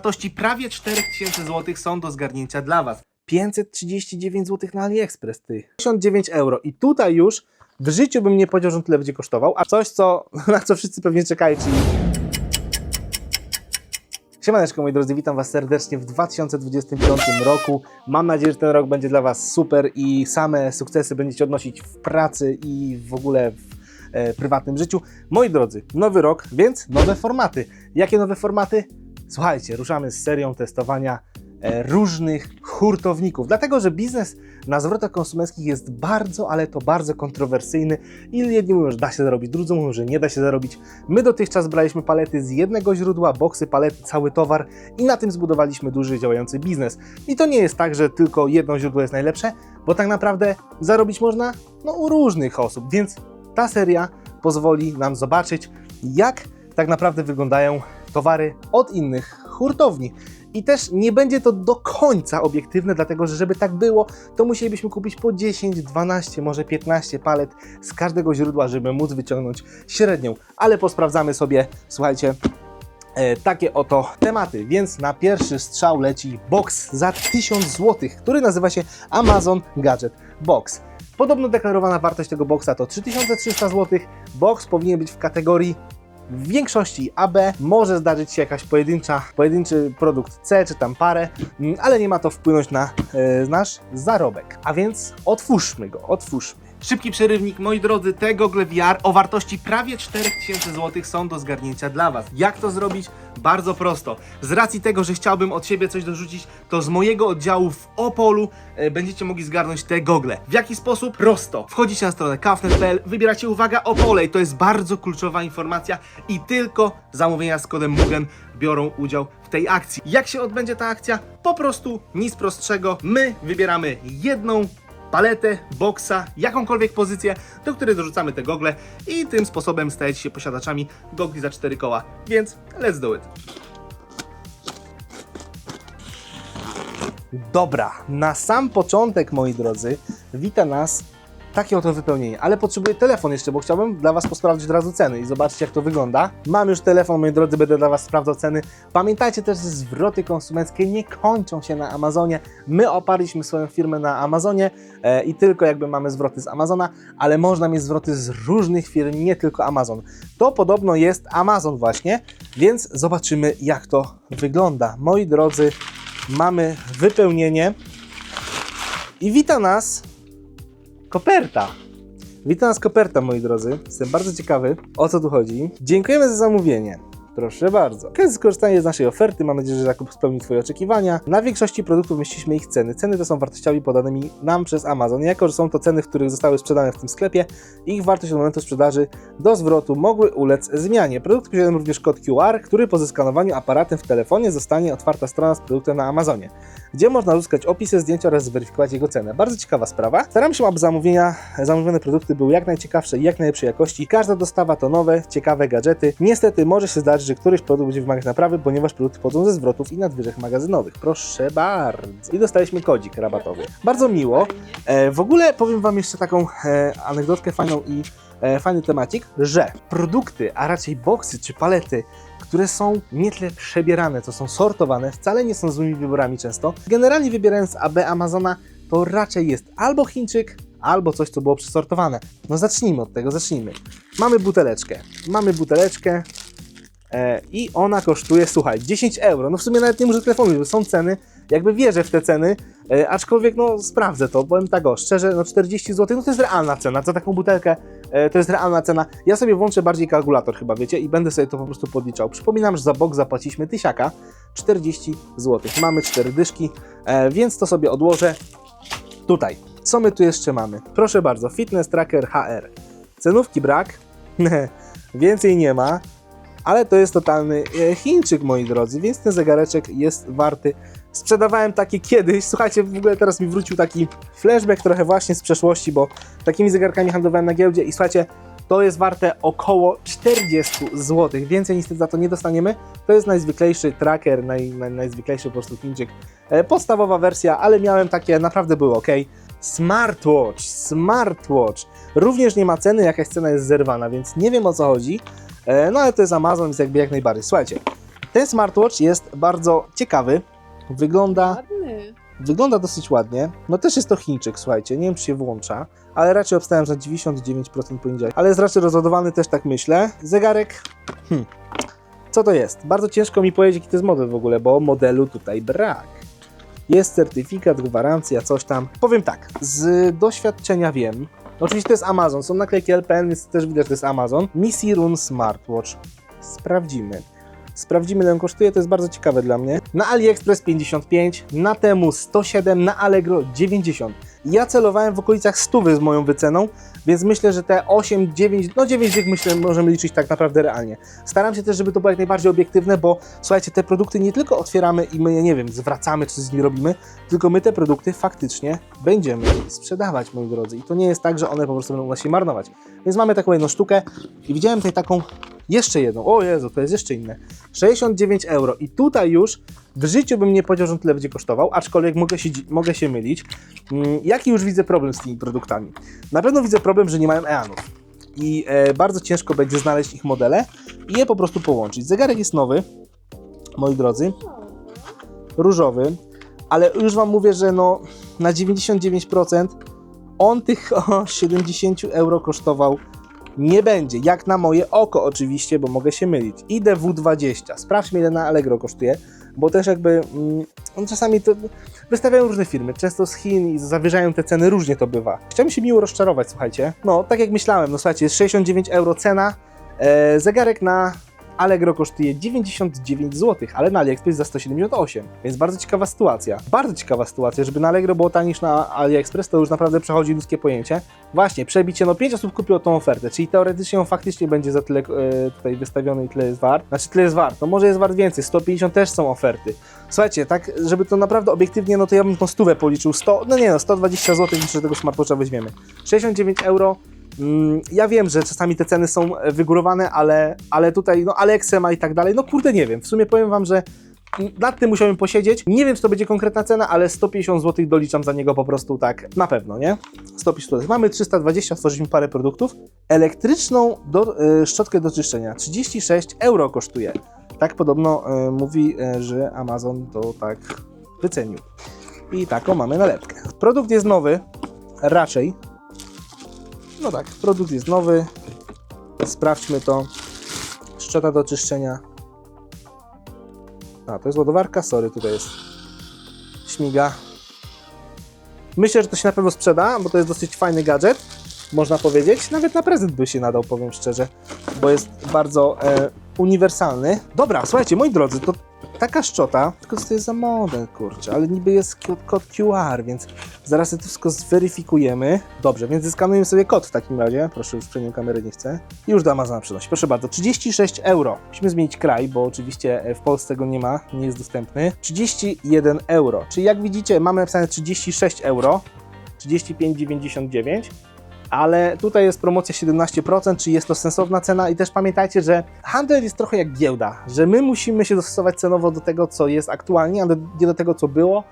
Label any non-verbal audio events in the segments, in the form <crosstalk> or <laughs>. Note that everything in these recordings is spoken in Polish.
wartości prawie 4000 zł są do zgarnięcia dla Was. 539 zł na AliExpress, ty. 69 euro. I tutaj już w życiu bym nie powiedział, że tyle będzie kosztował, a coś, co, <laughs> na co wszyscy pewnie czekają, czyli Siemaneczko moi drodzy, witam Was serdecznie w 2025 roku. Mam nadzieję, że ten rok będzie dla Was super i same sukcesy będziecie odnosić w pracy i w ogóle w e, prywatnym życiu. Moi drodzy, nowy rok, więc nowe formaty. Jakie nowe formaty? Słuchajcie, ruszamy z serią testowania e, różnych hurtowników, dlatego że biznes na zwrotach konsumenckich jest bardzo, ale to bardzo kontrowersyjny i jedni mówią, że da się zarobić, drudzy mówią, że nie da się zarobić. My dotychczas braliśmy palety z jednego źródła, boksy, palety, cały towar i na tym zbudowaliśmy duży działający biznes. I to nie jest tak, że tylko jedno źródło jest najlepsze, bo tak naprawdę zarobić można no, u różnych osób, więc ta seria pozwoli nam zobaczyć, jak tak naprawdę wyglądają towary od innych hurtowni. I też nie będzie to do końca obiektywne, dlatego że żeby tak było, to musielibyśmy kupić po 10, 12, może 15 palet z każdego źródła, żeby móc wyciągnąć średnią. Ale posprawdzamy sobie, słuchajcie, e, takie oto tematy. Więc na pierwszy strzał leci box za 1000 zł, który nazywa się Amazon Gadget Box. Podobno deklarowana wartość tego boxa to 3300 zł. Box powinien być w kategorii w większości AB może zdarzyć się jakaś pojedyncza, pojedynczy produkt C czy tam parę, mm, ale nie ma to wpłynąć na e, nasz zarobek. A więc otwórzmy go, otwórzmy. Szybki przerywnik, moi drodzy, te gogle VR o wartości prawie 4000 zł są do zgarnięcia dla Was. Jak to zrobić? Bardzo prosto. Z racji tego, że chciałbym od siebie coś dorzucić, to z mojego oddziału w Opolu e, będziecie mogli zgarnąć te gogle. W jaki sposób? Prosto. Wchodzicie na stronę kaufnet.pl, wybieracie, uwaga, Opolej. To jest bardzo kluczowa informacja i tylko zamówienia z kodem MUGEN biorą udział w tej akcji. Jak się odbędzie ta akcja? Po prostu nic prostszego. My wybieramy jedną paletę, boksa, jakąkolwiek pozycję, do której dorzucamy te gogle i tym sposobem stajecie się posiadaczami gogli za 4 koła. Więc let's do it. Dobra, na sam początek, moi drodzy, wita nas takie oto wypełnienie, ale potrzebuję telefon jeszcze, bo chciałbym dla Was posprawdzić od razu ceny i zobaczyć jak to wygląda. Mam już telefon, moi drodzy, będę dla Was sprawdzał ceny. Pamiętajcie też, że zwroty konsumenckie nie kończą się na Amazonie. My oparliśmy swoją firmę na Amazonie e, i tylko jakby mamy zwroty z Amazona, ale można mieć zwroty z różnych firm, nie tylko Amazon. To podobno jest Amazon właśnie, więc zobaczymy jak to wygląda. Moi drodzy, mamy wypełnienie i wita nas koperta. Witam nas koperta, moi drodzy. Jestem bardzo ciekawy, o co tu chodzi. Dziękujemy za zamówienie. Proszę bardzo. Okazja skorzystanie z naszej oferty. Mam nadzieję, że zakup spełni Twoje oczekiwania. Na większości produktów mieściliśmy ich ceny. Ceny te są wartościami podanymi nam przez Amazon. Jako, że są to ceny, w których zostały sprzedane w tym sklepie, ich wartość od momentu sprzedaży do zwrotu mogły ulec zmianie. Produkt posiadają również kod QR, który po zeskanowaniu aparatem w telefonie zostanie otwarta strona z produktem na Amazonie, gdzie można uzyskać opisy zdjęcia oraz zweryfikować jego cenę. Bardzo ciekawa sprawa. Staram się, aby zamówienia, zamówione produkty były jak najciekawsze i jak najlepszej jakości. Każda dostawa to nowe, ciekawe gadżety. Niestety może się zdarzyć, że któryś produkt będzie wymagać naprawy, ponieważ produkty pochodzą ze zwrotów i nadwyżek magazynowych. Proszę bardzo. I dostaliśmy kodzik rabatowy. Bardzo miło. E, w ogóle powiem Wam jeszcze taką e, anegdotkę fajną i e, fajny temacik, że produkty, a raczej boksy czy palety, które są nie tyle przebierane, to są sortowane, wcale nie są złymi wyborami często. Generalnie wybierając AB Amazona, to raczej jest albo Chińczyk, albo coś, co było przesortowane. No zacznijmy od tego, zacznijmy. Mamy buteleczkę. Mamy buteleczkę, I ona kosztuje, słuchaj, 10 euro. No w sumie nawet nie muszę telefonu, bo są ceny, jakby wierzę w te ceny, e, aczkolwiek no sprawdzę to, powiem tak o, szczerze, no 40 zł, no to jest realna cena, za taką butelkę e, to jest realna cena. Ja sobie włączę bardziej kalkulator chyba, wiecie, i będę sobie to po prostu podliczał. Przypominam, że za bok zapłaciliśmy tysiaka, 40 zł. Mamy 4 dyszki, e, więc to sobie odłożę tutaj. Co my tu jeszcze mamy? Proszę bardzo, Fitness Tracker HR. Cenówki brak, <laughs> więcej nie ma, ale to jest totalny e, Chińczyk, moi drodzy, więc ten zegareczek jest warty. Sprzedawałem takie kiedyś, słuchajcie, w ogóle teraz mi wrócił taki flashback trochę właśnie z przeszłości, bo takimi zegarkami handlowałem na giełdzie i słuchajcie, to jest warte około 40 zł. Więcej niestety za to nie dostaniemy. To jest najzwyklejszy tracker, naj, naj, najzwyklejszy po prostu Chińczyk. E, podstawowa wersja, ale miałem takie, naprawdę były ok. Smartwatch, smartwatch. Również nie ma ceny, jakaś cena jest zerwana, więc nie wiem o co chodzi. E, No ale to jest Amazon, więc jakby jak najbardziej. Słuchajcie, Ten smartwatch jest bardzo ciekawy. Wygląda, Ładny. wygląda dosyć ładnie. No też jest to Chińczyk, słuchajcie, nie wiem czy się włącza, ale raczej obstawiam, że na 99% powinien działać. Ale jest raczej rozładowany, też tak myślę. Zegarek, hmm. co to jest? Bardzo ciężko mi powiedzieć, jaki to jest model w ogóle, bo modelu tutaj brak. Jest certyfikat, gwarancja, coś tam. Powiem tak, z doświadczenia wiem, oczywiście to jest Amazon, są naklejki LPN, więc też widać, że to jest Amazon. Missy Run Smartwatch. Sprawdzimy. Sprawdzimy, ile on kosztuje, to jest bardzo ciekawe dla mnie. Na AliExpress 55, na Temu 107, na Allegro 90. Ja celowałem w okolicach 100 z moją wyceną, więc myślę, że te 8, 9, no 9 dych myślę, możemy liczyć tak naprawdę realnie. Staram się też, żeby to było jak najbardziej obiektywne, bo słuchajcie, te produkty nie tylko otwieramy i my, nie wiem, zwracamy, czy z nimi robimy, tylko my te produkty faktycznie będziemy sprzedawać, moi drodzy. I to nie jest tak, że one po prostu będą u nas się marnować. Więc mamy taką jedną sztukę i widziałem tutaj taką jeszcze jedną. O Jezu, to jest jeszcze inne. 69 euro. I tutaj już w życiu bym nie powiedział, że on tyle będzie kosztował, aczkolwiek mogę się, mogę się mylić. Mm, Jaki już widzę problem z tymi produktami? Na pewno widzę problem, że nie mają EANów. I e, bardzo ciężko będzie znaleźć ich modele i je po prostu połączyć. Zegarek jest nowy, moi drodzy, różowy, ale już Wam mówię, że no na 99% on tych <laughs> o, 70 euro kosztował nie będzie. Jak na moje oko oczywiście, bo mogę się mylić. IDW20. Sprawdźmy ile na Allegro kosztuje, bo też jakby mm, on czasami to wystawiają różne firmy, często z Chin i zawyżają te ceny, różnie to bywa. Chciałbym się miło rozczarować, słuchajcie. No, tak jak myślałem, no słuchajcie, jest 69 euro cena, e, zegarek na Allegro kosztuje 99 zł, ale na AliExpress za 178, więc bardzo ciekawa sytuacja. Bardzo ciekawa sytuacja, żeby na Allegro było taniej niż na AliExpress, to już naprawdę przechodzi ludzkie pojęcie. Właśnie, przebicie, no 5 osób kupiło tą ofertę, czyli teoretycznie on faktycznie będzie za tyle e, tutaj wystawiony i tyle jest wart. Znaczy tyle jest wart, no może jest wart więcej, 150 też są oferty. Słuchajcie, tak, żeby to naprawdę obiektywnie, no to ja bym tą stówę policzył, 100, no nie no, 120 zł, że tego smartwatcha weźmiemy. 69 euro, Ja wiem, że czasami te ceny są e, wygórowane, ale, ale tutaj, no Alexema i tak dalej, no kurde nie wiem. W sumie powiem Wam, że mm, nad tym musiałem posiedzieć. Nie wiem, czy to będzie konkretna cena, ale 150 zł doliczam za niego po prostu tak na pewno, nie? 150 zł. Mamy 320, stworzyliśmy parę produktów. Elektryczną do, y, szczotkę do czyszczenia 36 euro kosztuje. Tak podobno y, mówi, y, że Amazon to tak wycenił. I taką mamy nalepkę. Produkt jest nowy, raczej, no tak, produkt jest nowy. Sprawdźmy to. Szczota do czyszczenia. A, to jest ładowarka, sorry, tutaj jest śmiga. Myślę, że to się na pewno sprzeda, bo to jest dosyć fajny gadżet, można powiedzieć. Nawet na prezent by się nadał, powiem szczerze, bo jest bardzo e, uniwersalny. Dobra, słuchajcie, moi drodzy, to taka szczota, tylko to jest za model, kurczę, ale niby jest kod, QR, więc zaraz to wszystko zweryfikujemy. Dobrze, więc zeskanujemy sobie kod w takim razie. Proszę, już przenią kamery, nie chcę. I już do Amazona przynosi. Proszę bardzo, 36 euro. Musimy zmienić kraj, bo oczywiście e, w Polsce go nie ma, nie jest dostępny. 31 euro, czyli jak widzicie mamy napisane 36 euro, 35,99 ale tutaj jest promocja 17%, czyli jest to sensowna cena i też pamiętajcie, że handel jest trochę jak giełda, że my musimy się dostosować cenowo do tego, co jest aktualnie, a nie do tego, co było,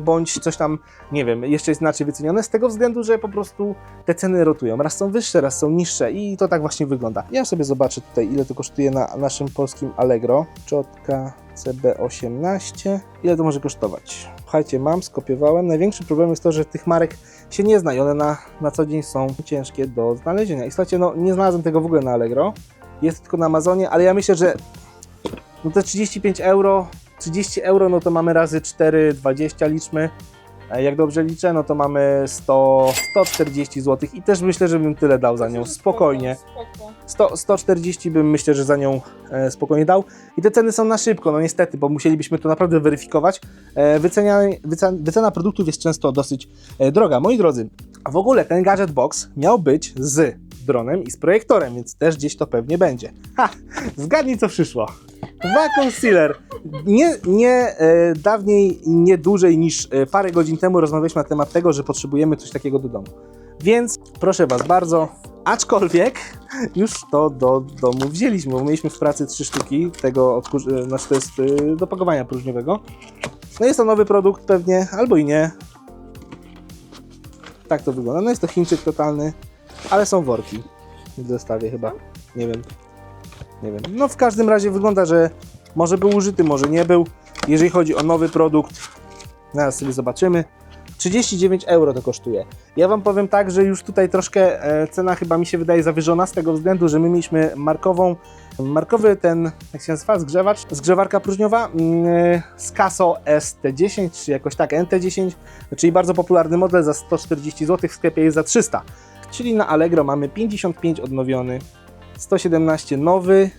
bądź coś tam, nie wiem, jeszcze jest inaczej wycenione, z tego względu, że po prostu te ceny rotują. Raz są wyższe, raz są niższe i to tak właśnie wygląda. Ja sobie zobaczę tutaj, ile to kosztuje na naszym polskim Allegro. Czotka CB18. Ile to może kosztować? Słuchajcie, mam, skopiowałem. Największy problem jest to, że tych marek się nie zna i one na, na co dzień są ciężkie do znalezienia. I słuchajcie, no nie znalazłem tego w ogóle na Allegro. Jest tylko na Amazonie, ale ja myślę, że no te 35 euro, 30 euro, no to mamy razy 4, 20 liczmy. E, Jak dobrze liczę, no to mamy 100, 140 zł i też myślę, że bym tyle dał za nią. Spokojnie. Spoko. 100, 140 bym myślę, że za nią e, spokojnie dał. I te ceny są na szybko, no niestety, bo musielibyśmy to naprawdę weryfikować. E, wycenia, wycena, wycena produktów jest często dosyć droga. Moi drodzy, a w ogóle ten gadget box miał być z dronem i z projektorem, więc też gdzieś to pewnie będzie. Ha! Zgadnij co przyszło. Dwa concealer. Nie, nie e, dawniej nie dłużej niż e, parę godzin temu rozmawialiśmy na temat tego, że potrzebujemy coś takiego do domu. Więc proszę Was bardzo, aczkolwiek już to do domu wzięliśmy, bo mieliśmy w pracy trzy sztuki tego, odkur- e, znaczy to jest e, do pakowania próżniowego. No jest to nowy produkt pewnie, albo i nie. Tak to wygląda. No jest to Chińczyk totalny, ale są worki w zestawie chyba. Nie wiem. Nie wiem. No w każdym razie wygląda, że Może był użyty, może nie był. Jeżeli chodzi o nowy produkt, zaraz sobie zobaczymy. 39 euro to kosztuje. Ja Wam powiem tak, że już tutaj troszkę e, cena chyba mi się wydaje zawyżona z tego względu, że my mieliśmy markową, markowy ten, jak się nazywa, zgrzewacz, zgrzewarka próżniowa e, z Caso ST10, czy jakoś tak NT10, czyli bardzo popularny model za 140 zł, w sklepie jest za 300. Czyli na Allegro mamy 55 odnowiony, 117 nowy,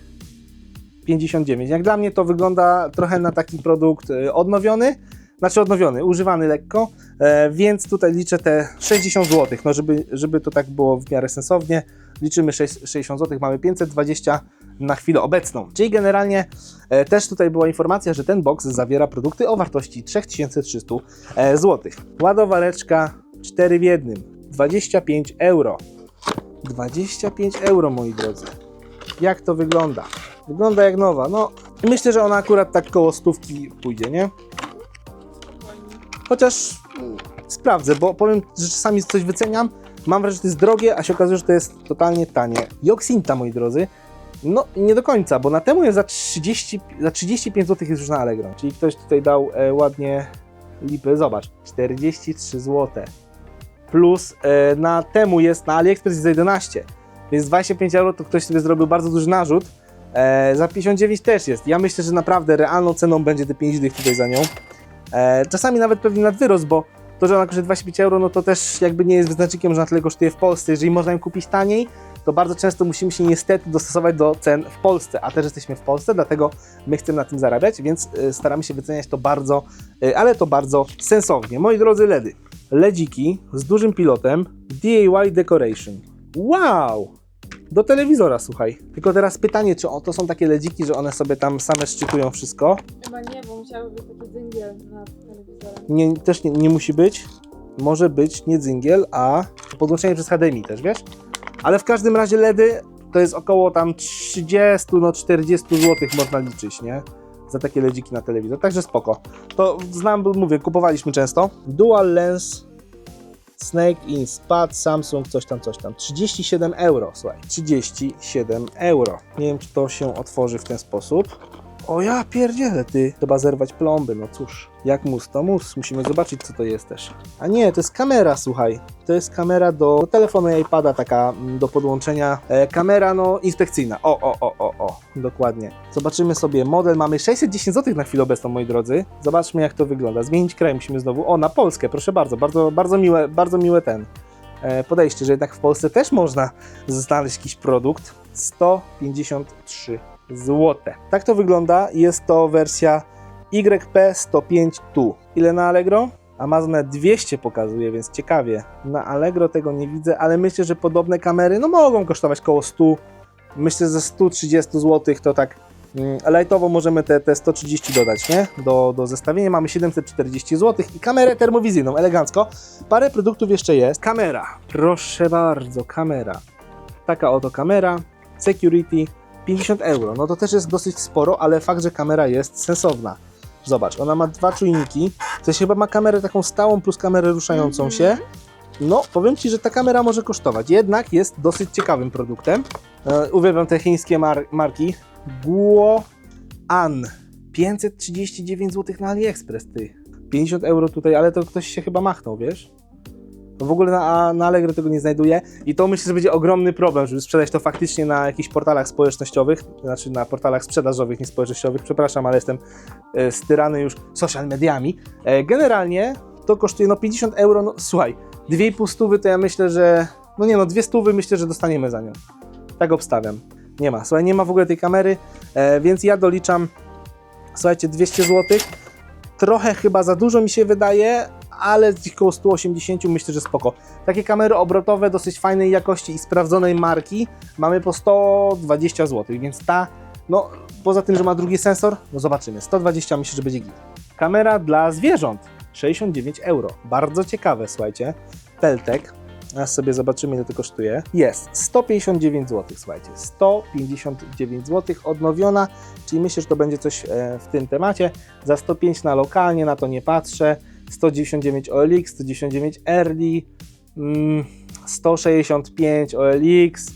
59. Jak dla mnie to wygląda trochę na taki produkt e, odnowiony, znaczy odnowiony, używany lekko, e, więc tutaj liczę te 60 zł, no żeby, żeby to tak było w miarę sensownie, liczymy 6, 60 zł, mamy 520 na chwilę obecną. Czyli generalnie e, też tutaj była informacja, że ten box zawiera produkty o wartości 3300 e, zł. Ładowareczka 4 w 1, 25 euro. 25 euro moi drodzy. Jak to wygląda? Wygląda jak nowa. No, myślę, że ona akurat tak koło stówki pójdzie, nie? Chociaż mm, sprawdzę, bo powiem, że czasami coś wyceniam. Mam wrażenie, że to jest drogie, a się okazuje, że to jest totalnie tanie. Joxinta, moi drodzy, no nie do końca, bo na temu jest za, 30, za 35 zł jest już na Allegro. Czyli ktoś tutaj dał e, ładnie lipy. Zobacz, 43 zł. Plus e, na temu jest na AliExpress za 11. Więc 25 euro to ktoś sobie zrobił bardzo duży narzut. E, za 59 też jest. Ja myślę, że naprawdę realną ceną będzie te 5 dych tutaj za nią. E, czasami nawet pewnie nad wyrost, bo to, że ona kosztuje 25 euro, no to też jakby nie jest wyznacznikiem, że na tyle kosztuje w Polsce. Jeżeli można ją kupić taniej, to bardzo często musimy się niestety dostosować do cen w Polsce, a też jesteśmy w Polsce, dlatego my chcemy na tym zarabiać, więc e, staramy się wyceniać to bardzo, e, ale to bardzo sensownie. Moi drodzy LEDy, LEDziki z dużym pilotem DIY Decoration. Wow! Do telewizora, słuchaj. Tylko teraz pytanie, czy o, to są takie ledziki, że one sobie tam same szczytują wszystko? Chyba nie, bo musiały być taki dyngiel na telewizorem. Nie, też nie, nie musi być. Może być nie dzingiel, a podłączenie przez HDMI też, wiesz? Ale w każdym razie LEDy to jest około tam 30, no 40 zł można liczyć, nie? Za takie ledziki na telewizor, także spoko. To znam, mówię, kupowaliśmy często. Dual Lens Snake in Spad, Samsung, coś tam, coś tam. 37 euro, słuchaj. 37 euro. Nie wiem, czy to się otworzy w ten sposób. O ja pierdzielę, ty. Trzeba zerwać plomby, no cóż. Jak mus, to mus. Musimy zobaczyć, co to jest też. A nie, to jest kamera, słuchaj. To jest kamera do, telefonu i iPada, taka mm, do podłączenia. E, kamera, no, inspekcyjna. O, o, o, o, o. Dokładnie. Zobaczymy sobie model. Mamy 610 zł na chwilę obecną, moi drodzy. Zobaczmy, jak to wygląda. Zmienić kraj musimy znowu. O, na Polskę, proszę bardzo. Bardzo, bardzo miłe, bardzo miłe ten e, podejście, że jednak w Polsce też można znaleźć jakiś produkt. 153 zł. Tak to wygląda. Jest to wersja YP105 Tu. Ile na Allegro? Amazon nawet 200 pokazuje, więc ciekawie. Na Allegro tego nie widzę, ale myślę, że podobne kamery no mogą kosztować około 100. Myślę, że ze 130 zł to tak mm, lightowo możemy te, te 130 dodać, nie? Do, do zestawienia mamy 740 zł i kamerę termowizyjną, elegancko. Parę produktów jeszcze jest. Kamera, proszę bardzo, kamera. Taka oto kamera, security, 50 euro. No to też jest dosyć sporo, ale fakt, że kamera jest sensowna. Zobacz, ona ma dwa czujniki. Coś chyba ma kamerę taką stałą plus kamerę ruszającą Mhm. się. No, powiem Ci, że ta kamera może kosztować. Jednak jest dosyć ciekawym produktem. E, uwielbiam te chińskie mar marki. Guo An. 539 zł na AliExpress, ty. 50 euro tutaj, ale to ktoś się chyba machnął, wiesz? To w ogóle na, na Allegro tego nie znajduję i to myślę, że będzie ogromny problem, żeby sprzedać to faktycznie na jakichś portalach społecznościowych, znaczy na portalach sprzedażowych, nie społecznościowych, przepraszam, ale jestem e, styrany już social mediami. E, generalnie to kosztuje no 50 euro, no słuchaj, 2,5 stówy to ja myślę, że, no nie no, dwie stówy myślę, że dostaniemy za nią. Tak obstawiam. Nie ma, słuchaj, nie ma w ogóle tej kamery, e, więc ja doliczam, słuchajcie, 200 zł. Trochę chyba za dużo mi się wydaje, ale z około 180 myślę, że spoko. Takie kamery obrotowe dosyć fajnej jakości i sprawdzonej marki mamy po 120 zł, więc ta, no poza tym, że ma drugi sensor, no zobaczymy. 120 myślę, że będzie git. Kamera dla zwierząt 69 euro. Bardzo ciekawe, słuchajcie. Peltek. Teraz sobie zobaczymy, ile to kosztuje. Jest 159 zł, słuchajcie. 159 zł, odnowiona, czyli myślę, że to będzie coś e, w tym temacie. Za 105 na lokalnie, na to nie patrzę. 199 OLX, 199 Early, mm, 165 OLX,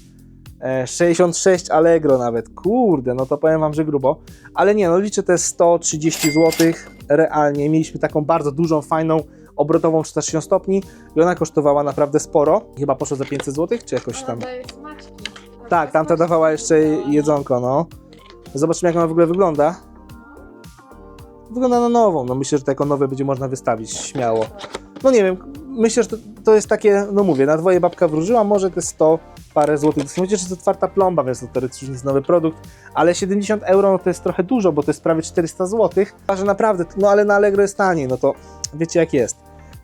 E, 66 Allegro nawet, kurde, no to powiem Wam, że grubo. Ale nie, no liczę te 130 zł realnie. Mieliśmy taką bardzo dużą, fajną, obrotową 360 stopni i ona kosztowała naprawdę sporo. Chyba poszło za 500 zł, czy jakoś tam. Tak, tamta dawała jeszcze jedzonko, no. Zobaczymy, jak ona w ogóle wygląda. Wygląda na nową, no myślę, że te jako nowe będzie można wystawić śmiało. No nie wiem, myślę, że to, to jest takie, no mówię, na dwoje babka wróżyła, może te 100 parę złotych. Chociaż jest otwarta plomba, więc to teoretycznie jest nowy produkt, ale 70 euro no to jest trochę dużo, bo to jest prawie 400 złotych. A że naprawdę, no ale na Allegro jest taniej, no to wiecie jak jest.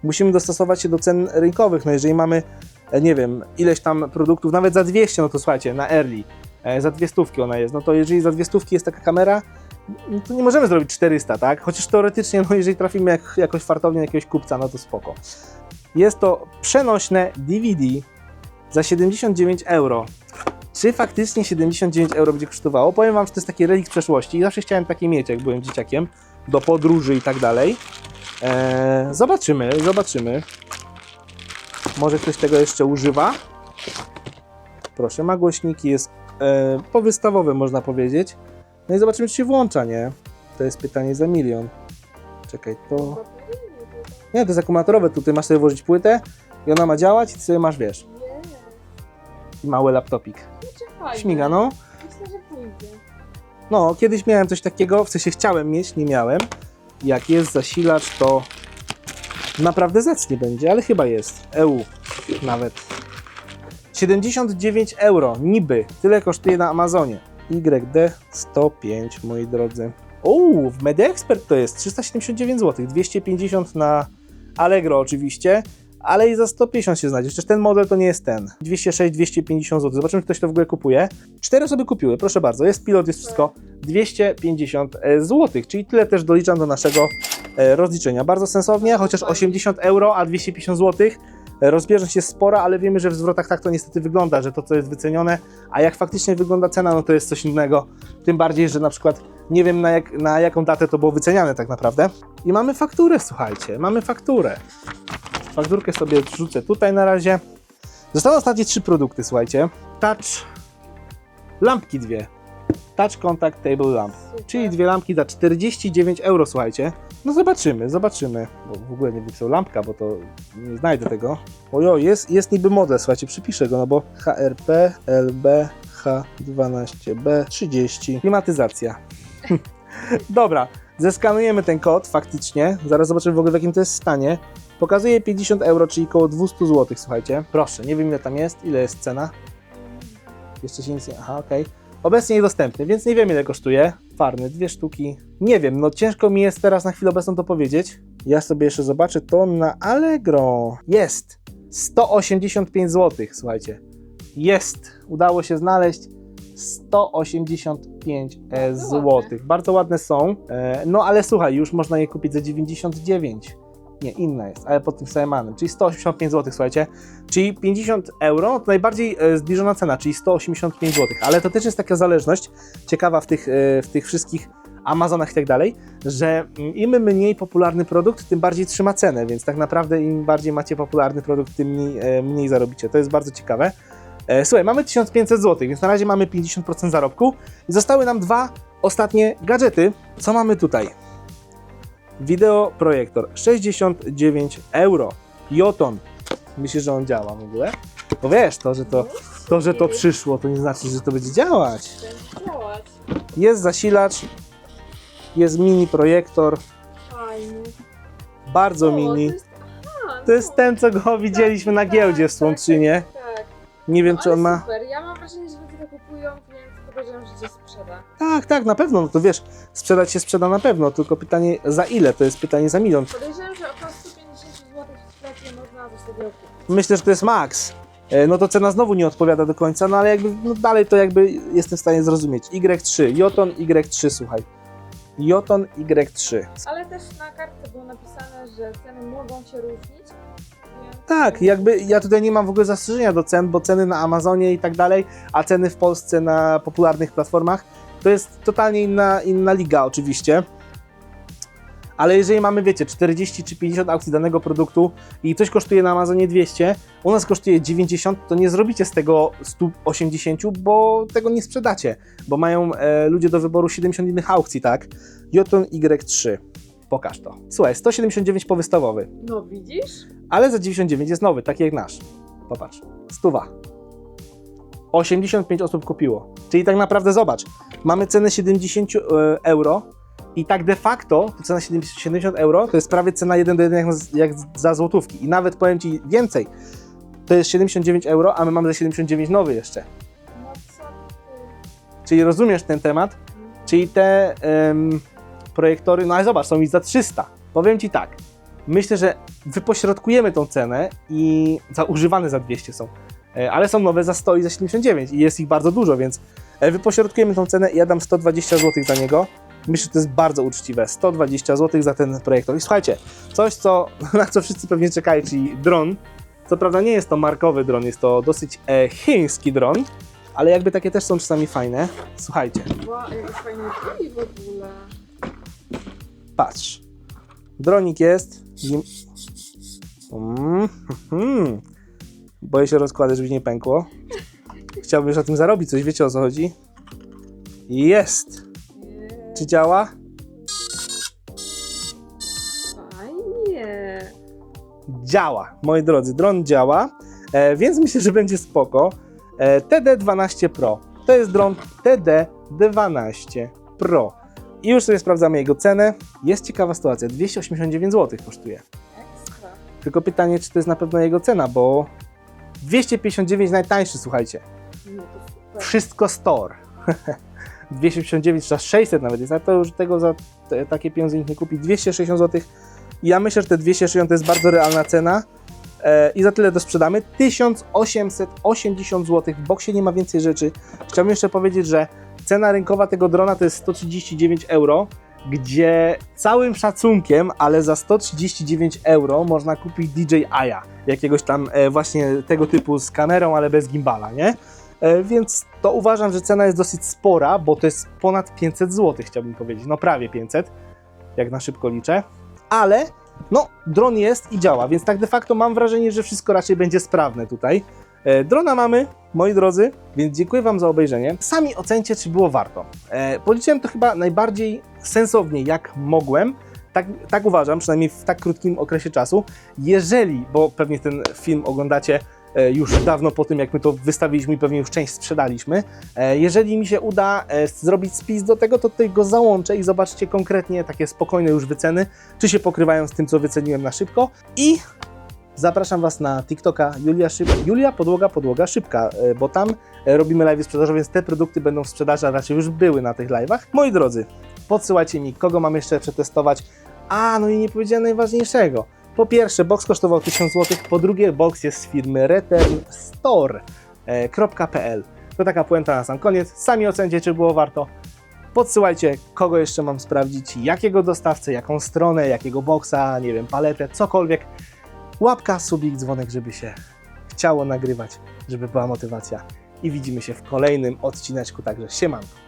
Musimy dostosować się do cen rynkowych, no jeżeli mamy, e, nie wiem, ileś tam produktów, nawet za 200, no to słuchajcie, na Early, e, za dwie stówki ona jest, no to jeżeli za dwie stówki jest taka kamera, nie możemy zrobić 400, tak? Chociaż teoretycznie, no jeżeli trafimy jak, jakoś fartownie na jakiegoś kupca, no to spoko. Jest to przenośne DVD za 79 euro. Czy faktycznie 79 euro będzie kosztowało? Powiem Wam, że to jest taki relik przeszłości. Zawsze chciałem takie mieć, jak byłem dzieciakiem, do podróży i tak dalej. Eee, zobaczymy, zobaczymy. Może ktoś tego jeszcze używa? Proszę, ma głośniki, jest e, powystawowe, można powiedzieć. No i zobaczymy, czy się włącza, nie? To jest pytanie za milion. Czekaj, to... Nie, to jest akumulatorowe. Tutaj masz sobie włożyć płytę i ona ma działać i ty sobie masz, wiesz, Nie, mały laptopik. fajnie. Śmiga, no. Myślę, że pójdzie. No, kiedyś miałem coś takiego, w sensie chciałem mieć, nie miałem. Jak jest zasilacz, to naprawdę zacnie będzie, ale chyba jest. EU nawet. 79 euro, niby. Tyle kosztuje na Amazonie. YD 105, moi drodzy. Uuu, w Media Expert to jest 379 zł, 250 na Allegro oczywiście, ale i za 150 się znajdzie. Chociaż ten model to nie jest ten. 206, 250 zł. Zobaczymy, czy ktoś to w ogóle kupuje. Cztery osoby kupiły, proszę bardzo. Jest pilot, jest wszystko. 250 zł, czyli tyle też doliczam do naszego e, rozliczenia. Bardzo sensownie, chociaż 80 euro, a 250 zł. Rozbieżność jest spora, ale wiemy, że w zwrotach tak to niestety wygląda, że to, co jest wycenione, a jak faktycznie wygląda cena, no to jest coś innego. Tym bardziej, że na przykład nie wiem na, jak, na jaką datę to było wyceniane tak naprawdę. I mamy fakturę, słuchajcie, mamy fakturę. Fakturkę sobie wrzucę tutaj na razie. Zostały ostatnie trzy produkty, słuchajcie. Touch, lampki dwie. Touch Contact Table Lamp. Super. Czyli dwie lampki za 49 euro, słuchajcie. No zobaczymy, zobaczymy. Bo w ogóle nie co lampka, bo to nie znajdę tego. Ojo, jest, jest niby model, słuchajcie, przypiszę go, no bo HRP LB H12B 30. Klimatyzacja. <laughs> Dobra, zeskanujemy ten kod faktycznie. Zaraz zobaczymy w ogóle w jakim to jest stanie. Pokazuje 50 euro, czyli około 200 zł, słuchajcie. Proszę, nie wiem ile tam jest, ile jest cena. Jeszcze się nic nie... Aha, okej. Obecnie niedostępny, więc nie wiem ile kosztuje. Farny, dwie sztuki. Nie wiem, no ciężko mi jest teraz na chwilę obecną to powiedzieć. Ja sobie jeszcze zobaczę to na Allegro. Jest! 185 zł, słuchajcie. Jest! Udało się znaleźć 185 e, Bardzo zł. Bardzo ładne są. E, no ale słuchaj, już można je kupić za 99. Nie, inna jest, ale pod tym samym manem, czyli 185 zł, słuchajcie. Czyli 50 euro to najbardziej e, zbliżona cena, czyli 185 zł. Ale to też jest taka zależność ciekawa w tych, e, w tych wszystkich Amazonach i tak dalej, że mm, im mniej popularny produkt, tym bardziej trzyma cenę, więc tak naprawdę im bardziej macie popularny produkt, tym mniej, e, mniej zarobicie. To jest bardzo ciekawe. Słuchaj, mamy 1500 zł, więc na razie mamy 50% zarobku zostały nam dwa ostatnie gadżety. Co mamy tutaj? Wideoprojektor 69 euro. Joton. Myślisz, że on działa w ogóle? Bo wiesz, to, że to, to, że to przyszło, to nie znaczy, że to będzie działać. Jest zasilacz, jest mini projektor, bardzo mini. To jest, no. ten, co go widzieliśmy na Tak, giełdzie w tak, Słomczynie. Tak. Nie wiem, No, czy on ma. Super, ja mam wrażenie, że ludzie to kupują, powiedział, że cię sprzeda. Tak, tak, na pewno. No to wiesz, sprzedać się sprzeda na pewno, tylko pytanie za ile? To jest pytanie za milion. Podejrzewam, że około 150 zł w sklepie można coś takiego kupić. Myślę, że to jest maks. E, No to cena znowu nie odpowiada do końca, no ale jakby no dalej to jakby jestem w stanie zrozumieć. Y3, Joton Y3, słuchaj. Joton Y3. Ale też na kartce było napisane, że ceny mogą się różnić. Tak, jakby ja tutaj nie mam w ogóle zastrzeżenia do cen, bo ceny na Amazonie i tak dalej, a ceny w Polsce na popularnych platformach to jest totalnie inna, inna liga oczywiście. Ale jeżeli mamy, wiecie, 40 czy 50 aukcji danego produktu i coś kosztuje na Amazonie 200, u nas kosztuje 90, to nie zrobicie z tego 180, bo tego nie sprzedacie, bo mają e, ludzie do wyboru 70 innych aukcji, tak? Joton Y3. Pokaż to. Słuchaj, 179 powystawowy, No widzisz? ale za 99 jest nowy, taki jak nasz. Popatrz. Stuwa. 85 osób kupiło. Czyli tak naprawdę zobacz, mamy cenę 70 e, euro i tak de facto to cena 70 70 euro to jest prawie cena 1 do 1 jak, jak za złotówki. I nawet powiem Ci więcej, to jest 79 euro, a my mamy za 79 nowy jeszcze. No? Czyli rozumiesz ten temat? Czyli te em, projektory, no ale zobacz, są już za 300. Powiem Ci tak, myślę, że wypośrodkujemy tą cenę i za używane za 200 są, E, ale są nowe za 100 i za 79 i jest ich bardzo dużo, więc e, wypośrodkujemy tą cenę i ja dam 120 zł za niego. Myślę, że to jest bardzo uczciwe. 120 zł za ten projektor. I słuchajcie, coś, co, <laughs> na co wszyscy pewnie czekają, czyli dron. Co prawda nie jest to markowy dron, jest to dosyć e, chiński dron, ale jakby takie też są czasami fajne. Słuchajcie, Wow, robi w ogóle. Patrz. Dronik jest. Zim... Mm, hmm. Boję się rozkładać, żeby nie pękło. Chciałbym już na tym zarobić coś, wiecie o co chodzi? Jest! Czy działa? Fajnie. Działa, moi drodzy, dron działa, e, więc myślę, że będzie spoko. E, TD12 Pro. To jest dron TD12 Pro. I już sobie sprawdzamy jego cenę. Jest ciekawa sytuacja, 289 zł kosztuje. Ekstra. Tylko pytanie, czy to jest na pewno jego cena, bo 259 najtańszy, słuchajcie. No to super. Wszystko store. 259 czy 600 nawet jest, ale to już tego za te, takie pieniądze nikt nie kupi. 260 zł. Ja myślę, że te 260 to jest bardzo realna cena. E, I za tyle to sprzedamy. 1880 zł. W boksie nie ma więcej rzeczy. Chciałbym jeszcze powiedzieć, że cena rynkowa tego drona to jest 139 euro, gdzie całym szacunkiem, ale za 139 euro można kupić DJI-a, jakiegoś tam e, właśnie tego typu z kamerą, ale bez gimbala, nie? E, Więc to uważam, że cena jest dosyć spora, bo to jest ponad 500 zł, chciałbym powiedzieć. No prawie 500, jak na szybko liczę. Ale no, dron jest i działa, więc tak de facto mam wrażenie, że wszystko raczej będzie sprawne tutaj. E, Drona mamy, moi drodzy, więc dziękuję Wam za obejrzenie. Sami ocencie, czy było warto. E, Policzyłem to chyba najbardziej sensownie, jak mogłem. Tak, tak uważam, przynajmniej w tak krótkim okresie czasu. Jeżeli, bo pewnie ten film oglądacie e, już dawno po tym, jak my to wystawiliśmy i pewnie już część sprzedaliśmy. E, Jeżeli mi się uda e, zrobić spis do tego, to tutaj go załączę i zobaczcie konkretnie takie spokojne już wyceny, czy się pokrywają z tym, co wyceniłem na szybko. I zapraszam Was na TikToka Julia, Szyb... Julia Podłoga Podłoga Szybka, e, bo tam e, robimy live sprzedażowe, więc te produkty będą w sprzedaży, a raczej już były na tych live'ach. Moi drodzy, podsyłajcie mi, kogo mam jeszcze przetestować. A, no i nie powiedziałem najważniejszego. Po pierwsze, box kosztował 1000 zł, po drugie, box jest z firmy returnstore.pl. To taka puenta na sam koniec. Sami ocencie, czy było warto. Podsyłajcie, kogo jeszcze mam sprawdzić, jakiego dostawcę, jaką stronę, jakiego boxa, nie wiem, paletę, cokolwiek. Łapka, subik, dzwonek, żeby się chciało nagrywać, żeby była motywacja. I widzimy się w kolejnym odcineczku, także siemanko.